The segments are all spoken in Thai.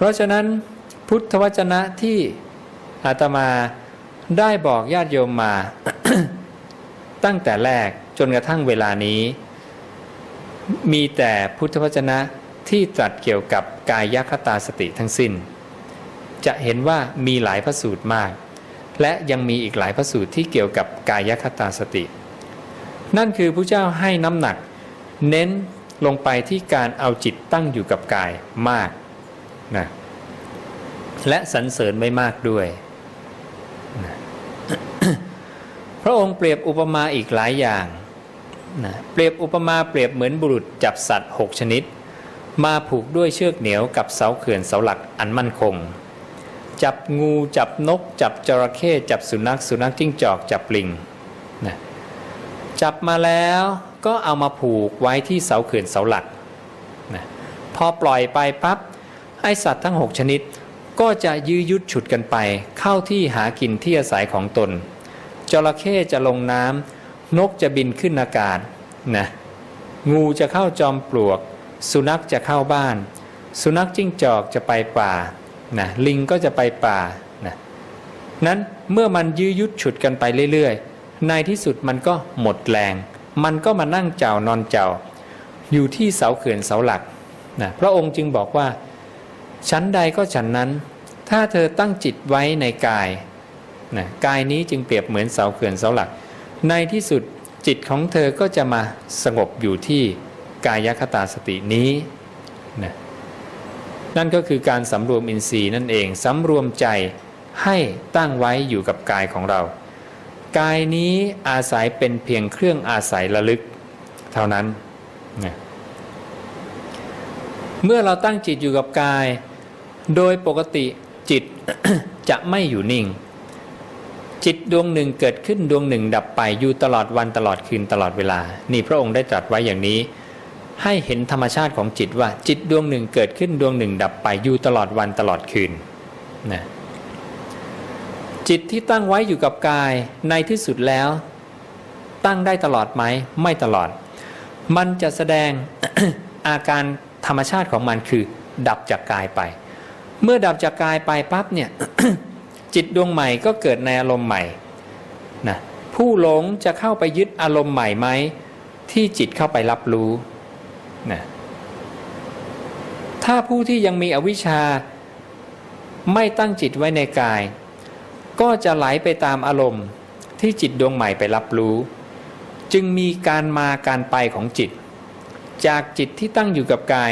เพราะฉะนั้นพุทธวจนะที่อาตมาได้บอกญาติโยมมา ตั้งแต่แรกจนกระทั่งเวลานี้ มีแต่พุทธวจนะที่ตรัสเกี่ยวกับกายคตาสติทั้งสิ้น จะเห็นว่ามีหลายพระสูตรมาก และยังมีอีกหลายพระสูตรที่เกี่ยวกับกายคตาสติ นั่นคือพระเจ้าให้น้ำหนัก เน้นลงไปที่การเอาจิตตั้งอยู่กับกายมาก นะและสรรเสริญไม่มากด้วยนะพระองค์เปรียบอุปมาอีกหลายอย่างนะเปรียบอุปมาเปรียบเหมือนบุรุษจับสัตว์หกชนิด มาผูกด้วยเชือกเหนียวกับเสาเขื่อนเสาหลักอันมั่นคง จับงูจับนก จับจระเข้จับสุนัขสุนัขจิ้งจอกจับลิงนะจับมาแล้วก็เอามาผูกไว้ที่เสาเขื่อนเสาหลักนะพอปล่อยไปปั๊บ ไอสัตว์ทั้ง 6 ชนิด ก็จะยื้อยุดฉุดกันไป เข้าที่หากินที่อาศัยของตนจระเข้จะลงน้ำนกจะบินขึ้นอากาศนะงูจะเข้าจอมปลวก สุนัขจะเข้าบ้าน สุนัขจิ้งจอกจะไปป่านะลิงก็จะไปป่านะนั้นเมื่อมันยื้อยุดฉุดกันไปเรื่อยๆ ในที่สุดมันก็หมดแรง มันก็มานั่งเจ้านอนเจ้า อยู่ที่เสาเขื่อนเสาหลักนะพระองค์จึงบอกว่า ชั้นใดก็ฉันนั้น ถ้าเธอตั้งจิตไว้ในกายนะกายนี้จึงเปรียบเหมือนเสาเขื่อนเสาหลัก ในที่สุดจิตของเธอก็จะมาสงบอยู่ที่กายคตาสตินี้นะนั่นก็คือการสำรวมอินทรีย์นั่นเองสำรวมใจให้ตั้งไว้อยู่กับกายของเรา กายนี้อาศัยเป็นเพียงเครื่องอาศัยระลึก เท่านั้นนะเมื่อเราตั้งจิตอยู่กับกาย โดยปกติจิตจะไม่อยู่นิ่ง จิตดวงหนึ่งเกิดขึ้นดวงหนึ่งดับไปอยู่ตลอดวันตลอดคืนตลอดเวลา นี่พระองค์ได้ตรัสไว้อย่างนี้ ให้เห็นธรรมชาติของจิตว่าจิตดวงหนึ่งเกิดขึ้นดวงหนึ่ง ดับไปอยู่ตลอดวันตลอดคืนนะจิตที่ตั้งไว้อยู่กับกายในที่สุดแล้ว ตั้งได้ตลอดไหมไม่ตลอด มันจะแสดงอาการธรรมชาติของมันคือ ดับจากกายไป เมื่อดับจากกายไปปั๊บเนี่ยจิตดวงใหม่ก็เกิดในอารมณ์ใหม่นะผู้หลงจะเข้าไปยึดอารมณ์ใหม่ไหมที่จิตเข้าไปรับรู้นะถ้าผู้ที่ยังมีอวิชชาไม่ตั้งจิตไว้ในกาย ก็จะไหลไปตามอารมณ์ที่จิตดวงใหม่ไปรับรู้ จึงมีการมาการไปของจิต จากจิตที่ตั้งอยู่กับกาย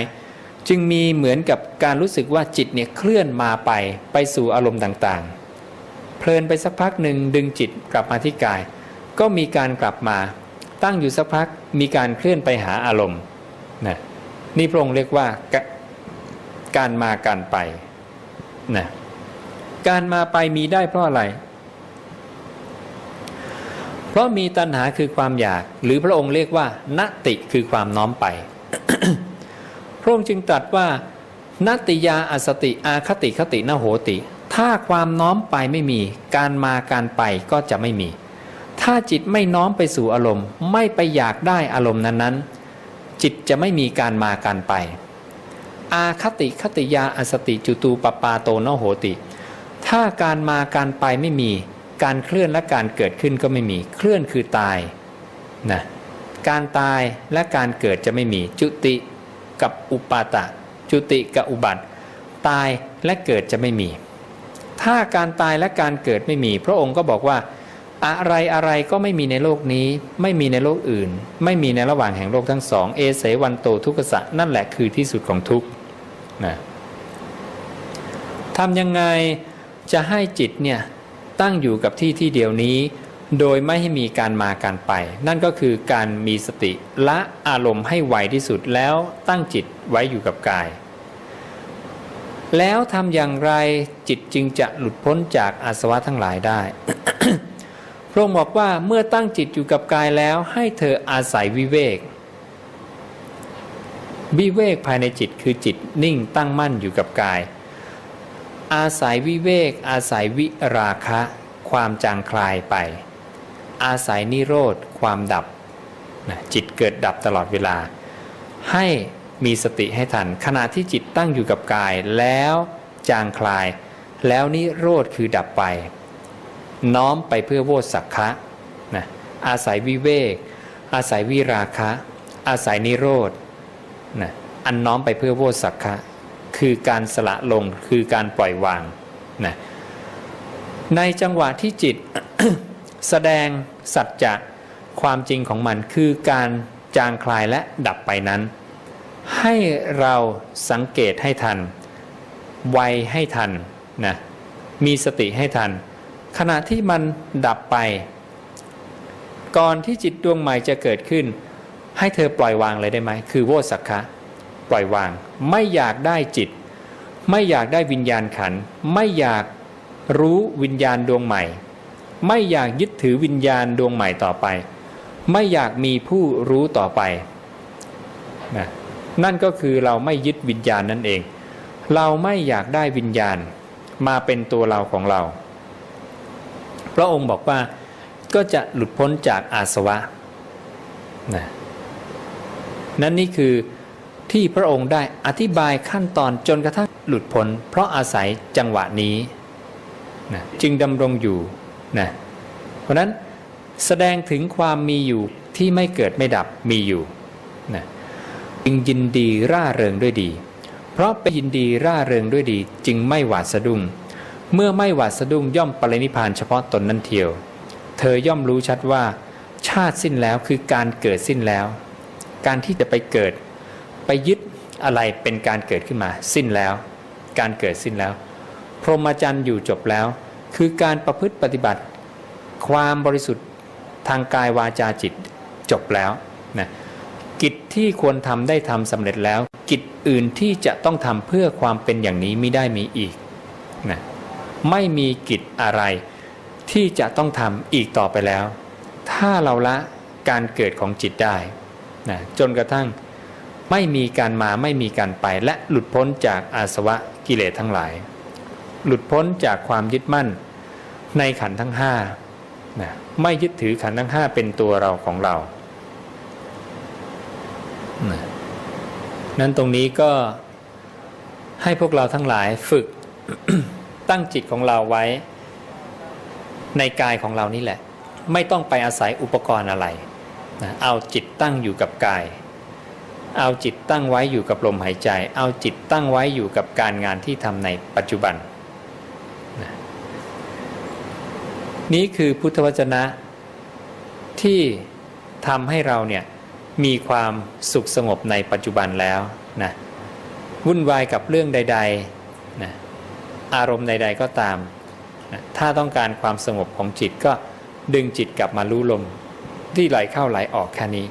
จึงมีเหมือนกับการรู้สึกว่าจิตเนี่ยเคลื่อนมาไปไปสู่อารมณ์ต่างๆ เพลินไปสักพักหนึ่งดึงจิตกลับมาที่กาย ก็มีการกลับมาตั้งอยู่สักพักมีการเคลื่อนไปหาอารมณ์นะนี่พระองค์เรียกว่ากการมาการไปนะการมาไปมีได้เพราะอะไร เพราะมีตัณหาคือความอยาก หรือพระองค์เรียกว่า นติคือความน้อมไป ระองค์จึงตรัสว่านติยาอสติอาคติคตินโหติ ถ้าความน้อมไปไม่มี การมาการไปก็จะไม่มี ถ้าจิตไม่น้อมไปสู่อารมณ์ ไม่ไปอยากได้อารมณ์นั้นๆ จิตจะไม่มีการมาการไป อาคติคติยาอสติจุตูปปาโตนโหติ ถ้าการมาการไปไม่มี การเคลื่อนและการเกิดขึ้นก็ไม่มี เคลื่อนคือตายนะการตายและการเกิดจะไม่มีจุติ กับอุปาตะ จุติกับอุบัติ ตายและเกิดจะไม่มี ถ้าการตายและการเกิดไม่มี พระองค์ก็บอกว่า อะไรอะไรก็ไม่มีในโลกนี้ ไม่มีในโลกอื่น ไม่มีในระหว่างแห่งโลกทั้งสอง เอเสวันโตทุกสะนั่นแหละคือที่สุดของทุกข์นะทำยังไงจะให้จิตเนี่ยตั้งอยู่กับที่ที่เดียวนี้ โดยไม่ให้มีการมาการไป นั่นก็คือการมีสติละอารมณ์ให้ไวที่สุดแล้วตั้งจิตไว้อยู่กับกาย แล้วทำอย่างไรจิตจึงจะหลุดพ้นจากอาสวะทั้งหลายได้พระองค์บอกว่าเมื่อตั้งจิตอยู่กับกายแล้วให้เธออาศัยวิเวก วิเวกภายในจิตคือจิตนิ่งตั้งมั่นอยู่กับกาย อาศัยวิเวก อาศัยวิราคะ ความจางคลายไป อาศัยนิโรธความดับนะจิตเกิดดับตลอดเวลา ให้มีสติให้ทัน ขณะที่จิตตั้งอยู่กับกายแล้วจางคลาย แล้วนิโรธคือดับไป น้อมไปเพื่อโวสักคะนะอาศัยวิเวก อาศัยวิราคะ อาศัยนิโรธนะอันน้อมไปเพื่อโวสักคะ คือการสละลงคือการปล่อยวางนะในจังหวะที่จิต แสดงสัจจะความจริงของมันคือการจางคลายและดับไปนั้น ให้เราสังเกตให้ทัน ไวให้ทันนะมีสติให้ทัน ขณะที่มันดับไป ก่อนที่จิตดวงใหม่จะเกิดขึ้น ให้เธอปล่อยวางเลยได้ไหมคือโวสักคะปล่อยวาง ไม่อยากได้จิต ไม่อยากได้วิญญาณขัน ไม่อยากรู้วิญญาณดวงใหม่ ไม่อยากยึดถือวิญญาณดวงใหม่ต่อไป ไม่อยากมีผู้รู้ต่อไปนะนั่นก็คือเราไม่ยึดวิญญาณนั่นเอง เราไม่อยากได้วิญญาณมาเป็นตัวเราของเรา พระองค์บอกว่าก็จะหลุดพ้นจากอาสวะนะนั่นนี่คือที่พระองค์ได้อธิบายขั้นตอนจนกระทั่งหลุดพ้นเพราะอาศัยจังหวะนี้นะจึงดำรงอยู่ นะเพราะนั้นแสดงถึงความมีอยู่ที่ไม่เกิดไม่ดับมีอยู่นะจึงยินดีร่าเริงด้วยดี เพราะเป็นยินดีร่าเริงด้วยดี จึงไม่หวาดสะดุ้ง เมื่อไม่หวาดสะดุ้งย่อมปรินิพานเฉพาะตนนั้นเทียว เธอย่อมรู้ชัดว่า ชาติสิ้นแล้วคือการเกิดสิ้นแล้ว การที่จะไปเกิด ไปยึดอะไรเป็นการเกิดขึ้นมา สิ้นแล้ว การเกิดสิ้นแล้ว พรหมจรรย์อยู่จบแล้ว คือการประพฤติปฏิบัติ ความบริสุทธิ์ทางกายวาจาจิตจบแล้วนะกิจที่ควรทำได้ทำสำเร็จแล้ว กิจอื่นที่จะต้องทำเพื่อความเป็นอย่างนี้ไม่ได้มีอีกนะไม่มีกิจอะไรที่จะต้องทำอีกต่อไปแล้ว ถ้าเราละการเกิดของจิตได้นะจนกระทั่งไม่มีการมาไม่มีการไปและหลุดพ้นจากอาสวะกิเลสทั้งหลาย หลุดพ้นจากความยึดมั่นในขันทั้งห้านะไม่ยึดถือขันทั้งห้าเป็นตัวเราของเรานะนั้นตรงนี้ก็ให้พวกเราทั้งหลายฝึกตั้งจิตของเราไว้ ในกายของเรานี่แหละ ไม่ต้องไปอาศัยอุปกรณ์อะไรนะเอาจิตตั้งอยู่กับกาย เอาจิตตั้งไว้อยู่กับลมหายใจ เอาจิตตั้งไว้อยู่กับการงานที่ทำในปัจจุบันนะ นี้คือพุทธวจนะที่ทำให้เราเนี่ยมีความสุขสงบในปัจจุบันแล้วนะวุ่นวายกับเรื่องใดๆนะอารมณ์ใด ๆก็ตามนะถ้าต้องการความสงบของจิตก็ดึงจิตกลับมารู้ลมที่ไหลเข้าไหลออกแค่นี้